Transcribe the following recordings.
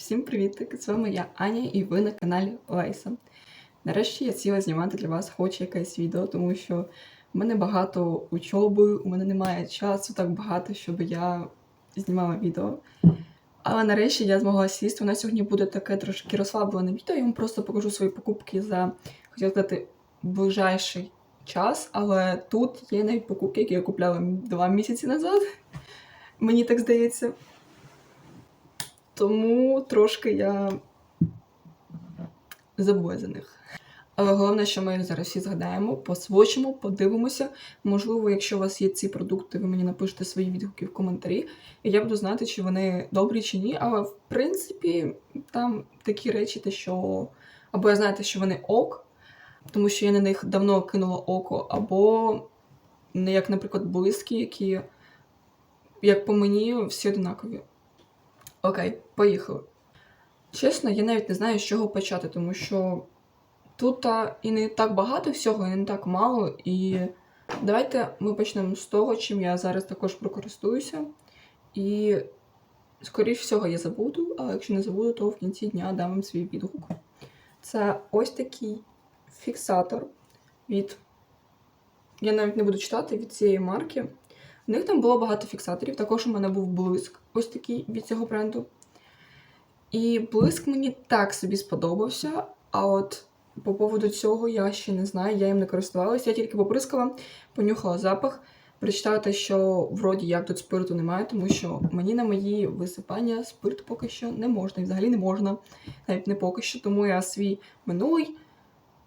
Всім привіт! З вами я Аня і ви на каналі Лейса. Нарешті я сіла знімати для вас хоч якесь відео, тому що в мене багато учоби, у мене немає часу так багато, щоб я знімала відео. Але нарешті я змогла сісти. У нас сьогодні буде таке трошки розслаблене відео. Я вам просто покажу свої покупки за, хотіла сказати, ближайший час. Але тут є навіть покупки, які я купляла два місяці назад. Мені так здається. Тому трошки я забула за них. Але головне, що ми їх зараз всі згадаємо, посвочимо, подивимося. Можливо, якщо у вас є ці продукти, ви мені напишете свої відгуки в коментарі, і я буду знати, чи вони добрі чи ні. Але в принципі, там такі речі, те, що або я знаєте, що вони ок, тому що я на них давно кинула око, або як, наприклад, блиски, які, як по мені, всі однакові. Окей, поїхали. Чесно, я навіть не знаю, з чого почати, тому що тут і не так багато всього, і не так мало. І давайте ми почнемо з того, чим я зараз також прокористуюся. І, скоріш всього, я забуду, але якщо не забуду, то в кінці дня дам вам свій відгук. Це ось такий фіксатор від. Я навіть не буду читати від цієї марки. В них там було багато фіксаторів. Також у мене був блиск, ось такий від цього бренду. І блиск мені так собі сподобався. А от по поводу цього я ще не знаю, я їм не користувалася. Я тільки поприскала, понюхала запах, прочитала те, що вроді як тут спирту немає, тому що мені на мої висипання спирт поки що не можна. І взагалі не можна, навіть не поки що. Тому я свій минулий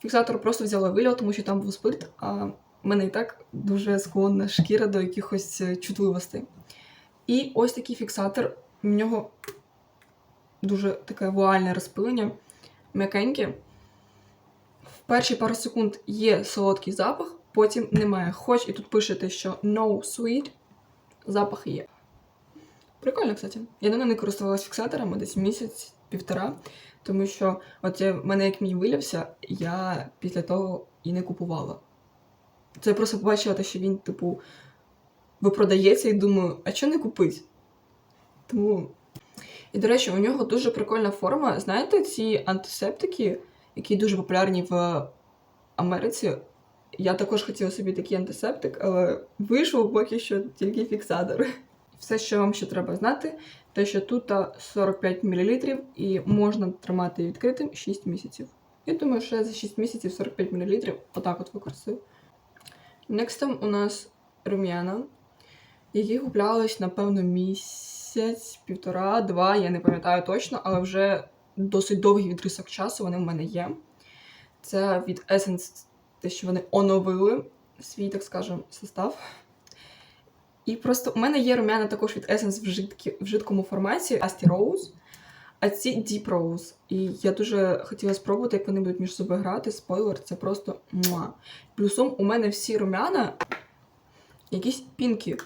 фіксатор просто взяла виліла, тому що там був спирт. а мене і так дуже склонна шкіра до якихось е, чутливостей. І ось такий фіксатор. В нього дуже таке вуальне розпилення, м'якеньке. В перші пару секунд є солодкий запах, потім немає. Хоч і тут пишете, що no sweet, запах є. Прикольно, кстати. Я давно не користувалася фіксаторами десь місяць-півтора, тому що от в мене як мій вилявся, я після того і не купувала. Це я просто побачила те, що він, типу, випродається і думаю, а що не купити? Тому. І, до речі, у нього дуже прикольна форма. Знаєте, ці антисептики, які дуже популярні в Америці. Я також хотіла собі такий антисептик, але вийшов поки що тільки фіксатор. Все, що вам ще треба знати, те, що тут 45 мл і можна тримати відкритим 6 місяців. Я думаю, що я за 6 місяців 45 мл отак от використаю. Next у нас рум'яна, які куплялись, напевно, місяць, півтора, два, я не пам'ятаю точно, але вже досить довгий відрисок часу вони в мене є. Це від Essence, те, що вони оновили свій, так скажемо, состав. І просто у мене є рум'яна також від Essence в, жидкі, в жидкому форматі Asti Rose, а ці Deep Rose. І я дуже хотіла спробувати, як вони будуть між собою грати. Спойлер, це просто муа. Плюсом у мене всі рум'яна якісь пінки.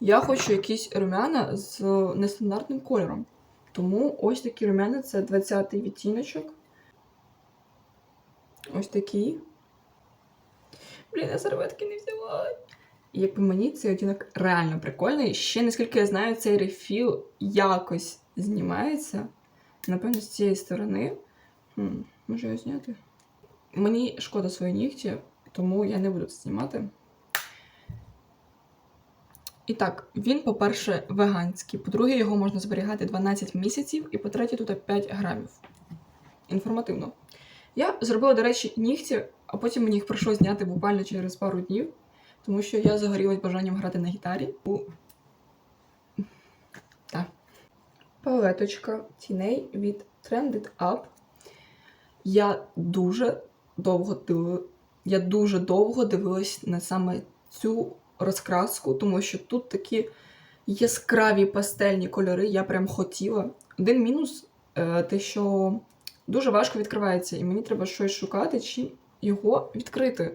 Я хочу якісь рум'яна з нестандартним кольором. Тому ось такі рум'яна це 20-й відтіночок. Ось такий. Блін, я серветки не взяла. І як по мені, цей оттінок реально прикольний. Ще, наскільки я знаю, цей рефіл якось знімається. Напевно, з цієї сторони. Хм, Може його зняти? Мені шкода свої нігті, тому я не буду це знімати. І так, він, по-перше, веганський. По-друге, його можна зберігати 12 місяців, і по-третє, тут 5 грамів. Інформативно. Я зробила, до речі, нігті, а потім мені їх прийшло зняти буквально через пару днів, тому що я загорілась бажанням грати на гітарі. У... Так. Палеточка тіней від Trended Up. Я дуже довго дивила... Я дуже довго дивилась на саме цю розкраску, тому що тут такі яскраві пастельні кольори, я прям хотіла. Один мінус е, те, що дуже важко відкривається, і мені треба щось шукати, чи його відкрити.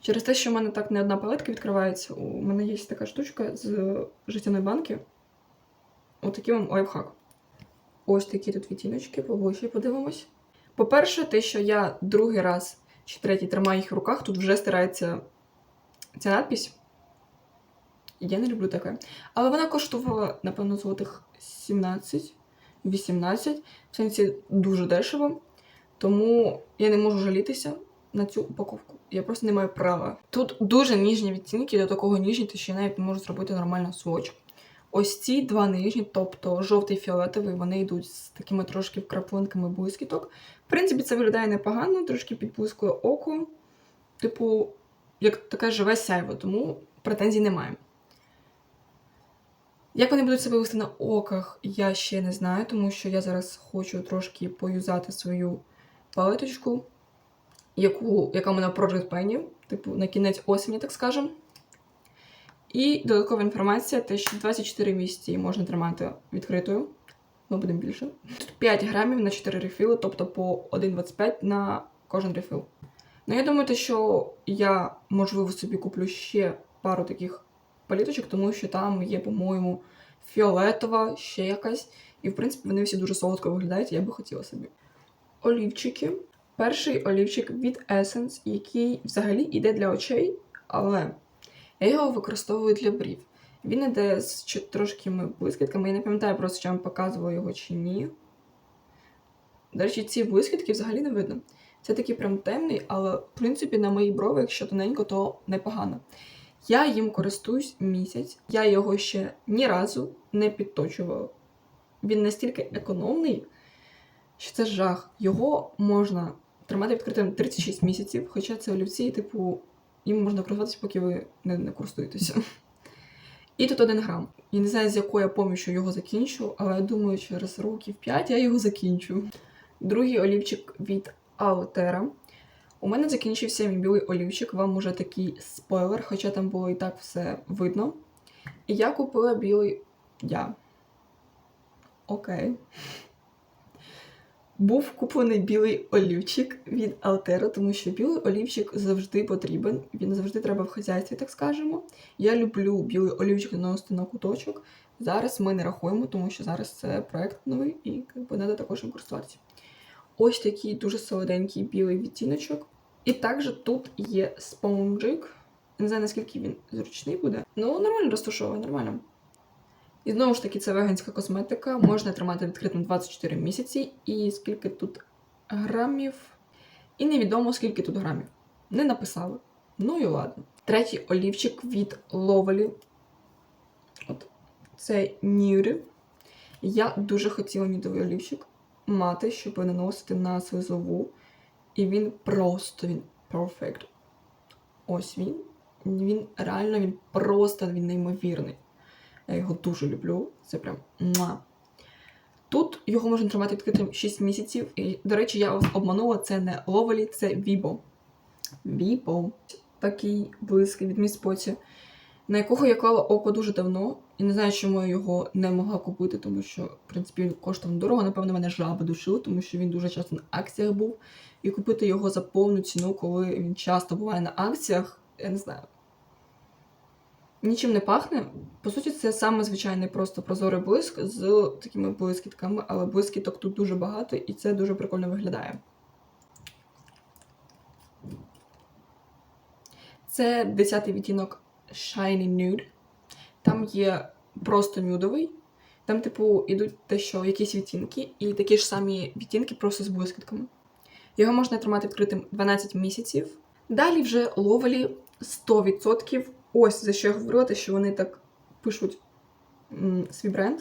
Через те, що в мене так не одна палетка відкривається, у мене є така штучка з життяної банки. Отакий вам лайфхак. Ось такі тут відтіночки, поближче подивимось. По-перше, те, що я другий раз чи третій тримаю їх в руках, тут вже стирається ця надпись. Я не люблю таке. Але вона коштувала, напевно, злотих 17. 18. В сенсі дуже дешево. Тому я не можу жалітися на цю упаковку. Я просто не маю права. Тут дуже ніжні відтінки, до такого ніжні, що я навіть не можу зробити нормально сводч. Ось ці два нижні, тобто жовтий і фіолетовий, вони йдуть з такими трошки вкраплинками блискіток. В принципі, це виглядає непогано, трошки підблискує око. Типу, як таке живе сяйво, тому претензій немає. Як вони будуть себе вести на оках, я ще не знаю, тому що я зараз хочу трошки поюзати свою палеточку, яку, яка у мене Project Pen, типу на кінець осені, так скажемо. І додаткова інформація, те, що 24 місяці її можна тримати відкритою. Ми будемо більше. Тут 5 грамів на 4 рефіли, тобто по 1,25 на кожен рефіл. Ну, я думаю, те, що я, можливо, собі куплю ще пару таких паліточок, тому що там є, по-моєму, фіолетова, ще якась. І, в принципі, вони всі дуже солодко виглядають, я би хотіла собі. Олівчики. Перший олівчик від Essence, який взагалі йде для очей, але я його використовую для брів. Він іде з трошкими блискітками. Я не пам'ятаю просто, чи я вам показувала його чи ні. До речі, ці блискітки взагалі не видно. Це такий прям темний, але в принципі на мої брови, якщо тоненько, то непогано. Я їм користуюсь місяць. Я його ще ні разу не підточувала. Він настільки економний, що це жах. Його можна тримати відкритим 36 місяців, хоча це олівці, типу, їм можна користуватися, поки ви не, не користуєтеся. І тут один грам. Я не знаю, з якою я помічю його закінчу, але я думаю, через років 5 я його закінчу. Другий олівчик від Altera. У мене закінчився мій білий олівчик, вам уже такий спойлер, хоча там було і так все видно. І я купила білий. Я. Окей. Був куплений білий олівчик від Altera, тому що білий олівчик завжди потрібен. Він завжди треба в хазяйстві, так скажемо. Я люблю білий олівчик наносити на куточок. Зараз ми не рахуємо, тому що зараз це проект новий і якби, треба також їм. Ось такий дуже солоденький білий відтіночок. І також тут є спонжик. Не знаю, наскільки він зручний буде. Ну, нормально розташовує, нормально. І знову ж таки, це веганська косметика. Можна тримати відкритим 24 місяці. І скільки тут грамів. І невідомо, скільки тут грамів. Не написали. Ну і ладно. Третій олівчик від Lovely. От. Це Nude. Я дуже хотіла нюдовий олівчик мати, щоб наносити на слизову. І він просто він perfect. Ось він. Він реально він просто він неймовірний. Я його дуже люблю. Це прям муа. Тут його можна тримати відкритим 6 місяців. І, до речі, я вас обманула, це не Ловелі, це Vibo. Vibo. Такий близький від міспоці, на якого я клала око дуже давно. І не знаю, чому я його не могла купити, тому що, в принципі, він коштував дорого. Напевно, мене жаби душили, тому що він дуже часто на акціях був. І купити його за повну ціну, коли він часто буває на акціях, я не знаю. Нічим не пахне. По суті, це саме звичайний просто прозорий блиск з такими блискітками, але блискіток тут дуже багато, і це дуже прикольно виглядає. Це 10-й відтінок Shiny Nude. Там є просто нюдовий. Там, типу, ідуть те, що якісь відтінки, і такі ж самі відтінки просто з блискітками. Його можна тримати відкритим 12 місяців. Далі вже ловелі 100%. Ось за що я говорила, те, що вони так пишуть м, свій бренд.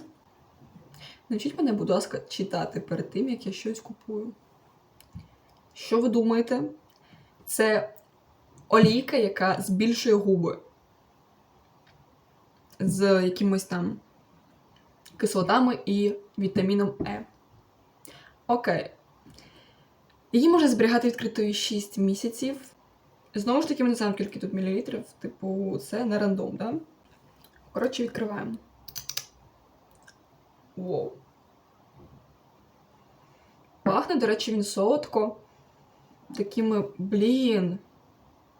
Навчіть мене, будь ласка, читати перед тим, як я щось купую. Що ви думаєте? Це олійка, яка збільшує губи з якимось там кислотами і вітаміном Е. Окей. Її можна зберігати відкритою 6 місяців. Знову ж таки, ми не знаємо, скільки тут мілілітрів. Типу, це не рандом, да? Коротше, відкриваємо. Воу. Пахне, до речі, він солодко. Такими, блін.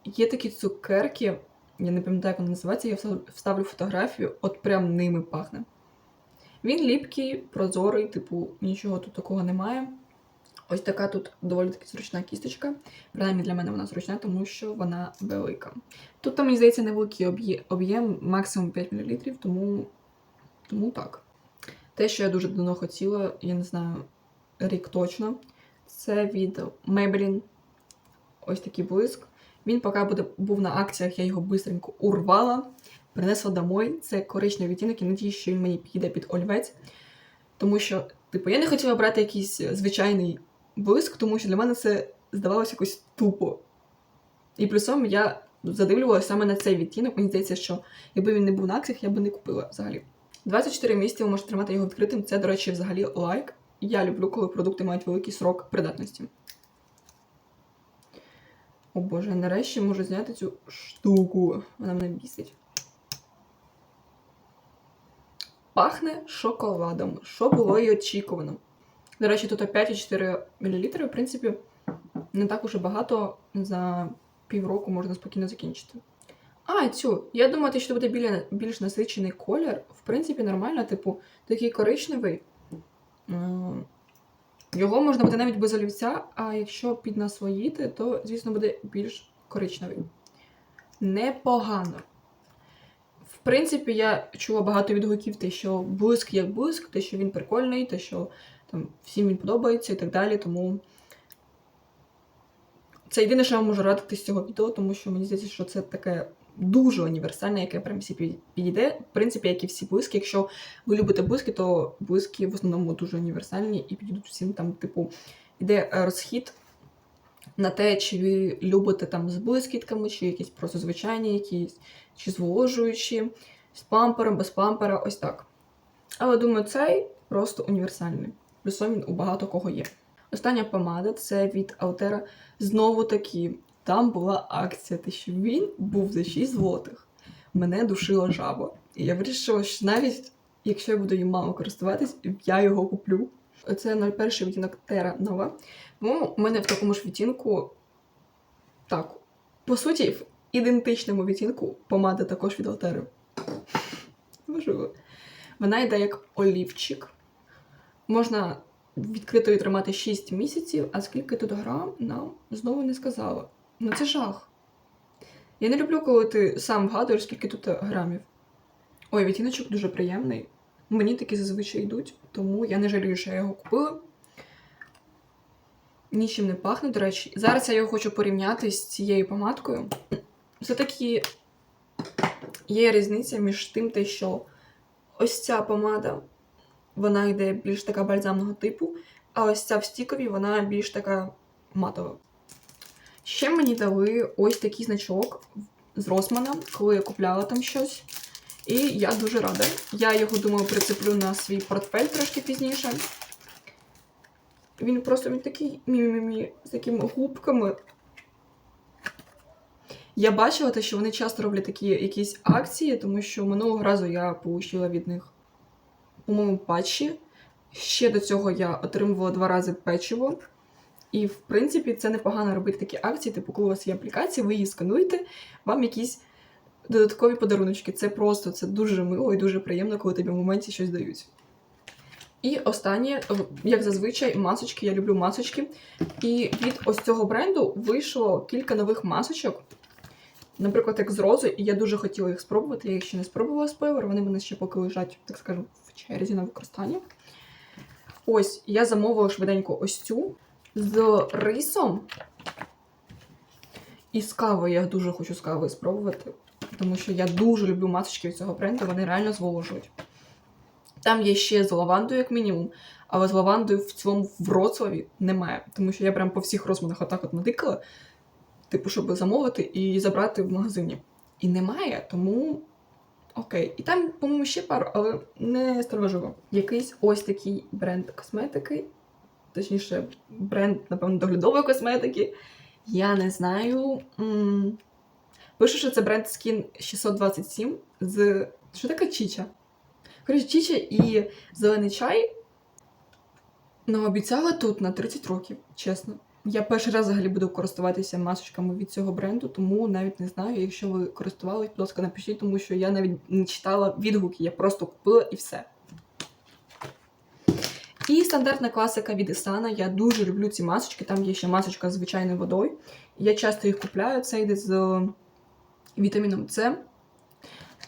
Є такі цукерки. Я не пам'ятаю, як вони називаються, я вставлю фотографію, от прям ними пахне. Він ліпкий, прозорий, типу, нічого тут такого немає. Ось така тут доволі таки зручна кісточка. Принаймні для мене вона зручна, тому що вона велика. Тут, мені здається, невеликий об'єм, максимум 5 мл, тому, тому так. Те, що я дуже давно хотіла, я не знаю, рік точно. Це від Maybelline. Ось такий блиск. Він поки буде, був на акціях, я його бистренько урвала, принесла домой. Це коричневий відтінок, і надіюсь, що він мені підійде під олівець. Тому що, типу, я не хотіла брати якийсь звичайний блиск, тому що для мене це здавалося якось тупо. І плюсом я задивлювалася саме на цей відтінок. Мені здається, що якби він не був на акціях, я би не купила взагалі. 24 місяці ви можете тримати його відкритим. Це, до речі, взагалі лайк. Я люблю, коли продукти мають великий срок придатності. О боже, я нарешті можу зняти цю штуку. Вона мене бісить. Пахне шоколадом, що було і очікувано. До речі, тут 5,4 мл, в принципі, не так уже багато за півроку можна спокійно закінчити. А, цю. Я думаю, що буде біля, більш насичений колір. В принципі, нормально, типу, такий коричневий. Його можна буде навіть без олівця, а якщо піднаслоїти, то, звісно, буде більш коричневий. Непогано. В принципі, я чула багато відгуків, те, що блиск як блиск, те, що він прикольний, те, що там всім він подобається і так далі. Тому це єдине, що я можу радити з цього відео, тому що мені здається, що це таке дуже універсальне, яке прям всі підійде. В принципі, як і всі блиски. Якщо ви любите блиски, то блиски в основному дуже універсальні і підійдуть всім там, типу, іде е, розхід на те, чи ви любите там з блискітками, чи якісь просто звичайні, якісь, чи зволожуючі, з пампером, без пампера, ось так. Але думаю, цей просто універсальний. Плюсом він у багато кого є. Остання помада це від Altera. Знову таки, там була акція, те, що він був за 6 злотих. Мене душила жаба. І я вирішила, що навіть якщо я буду їм мало користуватись, я його куплю. Це 01 відтінок Terra Nova. Тому у мене в такому ж відтінку. Так, по суті, в ідентичному відтінку помада також від Altera. Можливо. Вона йде як олівчик. Можна відкритою тримати 6 місяців, а скільки тут грам, нам знову не сказала. Ну це жах. Я не люблю, коли ти сам вгадуєш, скільки тут грамів. Ой, відтіночок дуже приємний. Мені такі зазвичай йдуть, тому я не жалію, що я його купила. Нічим не пахне, до речі. Зараз я його хочу порівняти з цією помадкою. Все-таки є різниця між тим, те, що ось ця помада, вона йде більш така бальзамного типу, а ось ця в стіковій, вона більш така матова. Ще мені дали ось такий значок з Росмана, коли я купляла там щось. І я дуже рада. Я його, думаю, прицеплю на свій портфель трошки пізніше. Він просто він такий мі-мі-мі, з такими губками. Я бачила те, що вони часто роблять такі якісь акції, тому що минулого разу я получила від них, по-моєму, патчі. Ще до цього я отримувала два рази печиво. І, в принципі, це непогано робити такі акції, типу, коли у вас є аплікація, ви її скануєте, вам якісь додаткові подаруночки. Це просто це дуже мило і дуже приємно, коли тобі в моменті щось дають. І останнє, як зазвичай, масочки. Я люблю масочки. І від ось цього бренду вийшло кілька нових масочок. Наприклад, як з рози, і я дуже хотіла їх спробувати. Я їх ще не спробувала з пивер, вони мене ще поки лежать, так скажу, в черзі на використання. Ось, я замовила швиденько ось цю з рисом. І з кавою я дуже хочу з кавою спробувати, тому що я дуже люблю масочки від цього бренду, вони реально зволожують. Там є ще з лавандою, як мінімум, але з лавандою в цілому в Вроцлаві немає, тому що я прям по всіх розмінах отак от надикала, типу, щоб замовити і забрати в магазині. І немає, тому окей. І там, по-моєму, ще пару, але не стражливо. Якийсь ось такий бренд косметики, точніше, бренд, напевно, доглядової косметики. Я не знаю. Пишу, що це бренд Skin 627 з. Що таке чіча? Коротше, чіча і зелений чай. Обіцяла тут на 30 років, чесно. Я перший раз взагалі буду користуватися масочками від цього бренду, тому навіть не знаю. Якщо ви користувались, будь ласка, напишіть, тому що я навіть не читала відгуки, я просто купила і все. І стандартна класика від Ісана. Я дуже люблю ці масочки. Там є ще масочка з звичайною водою. Я часто їх купляю. Це йде з вітаміном С.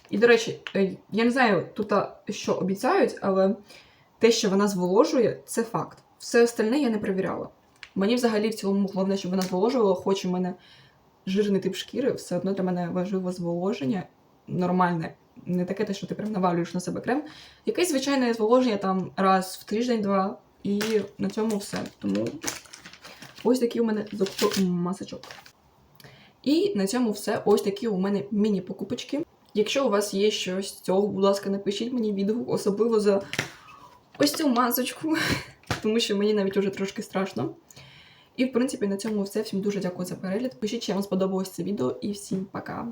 І, до речі, е, я не знаю тут що обіцяють, але те, що вона зволожує, це факт. Все остальне я не перевіряла. Мені взагалі в цілому головне, щоб вона зволожувала, хоч у мене жирний тип шкіри, все одно для мене важливо зволоження нормальне. Не таке те, що ти прям навалюєш на себе крем. Якесь звичайне зволоження там раз в тиждень-два, і на цьому все. Тому ось такий у мене масочок. І на цьому все. Ось такі у мене міні-покупочки. Якщо у вас є щось з цього, будь ласка, напишіть мені відгук, особливо за ось цю масочку, тому що мені навіть уже трошки страшно. І, в принципі, на цьому все. Всім дуже дякую за перегляд. Пишіть, чи вам сподобалось це відео, і всім пока!